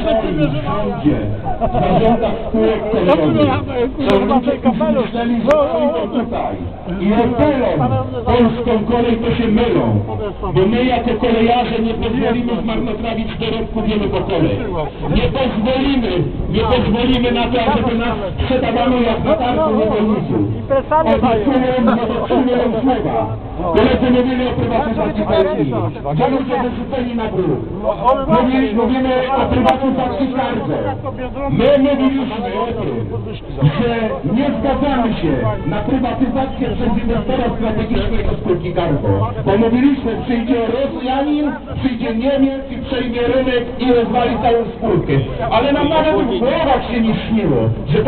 wszędzie, w zarządach spółek kolejowych, są tylko tutaj. I apelem polską kolej to się mylą, bo my jako kolejarze nie pozwolimy zmarnotrawić dorobku wielu pokoleń. Nie pozwolimy, nie pozwolimy na to, żeby nas sprzedawano jak na targu niewolników. Nie dotrzymują słowa. Koledzy mówili o prywatyzacji kolei. To ludzie wyrzuceni na bruk. Mówili, mówimy o prywatyzacji Cargo. My mówiliśmy o tym, że nie zgadzamy się na prywatyzację przez inwestora strategicznego spółki Cargo. Bo mówiliśmy, przyjdzie Rosjanin, przyjdzie Niemiec i przejmie rynek i rozwali całą spółkę. Ale nam nawet w głowach się nie śniło, że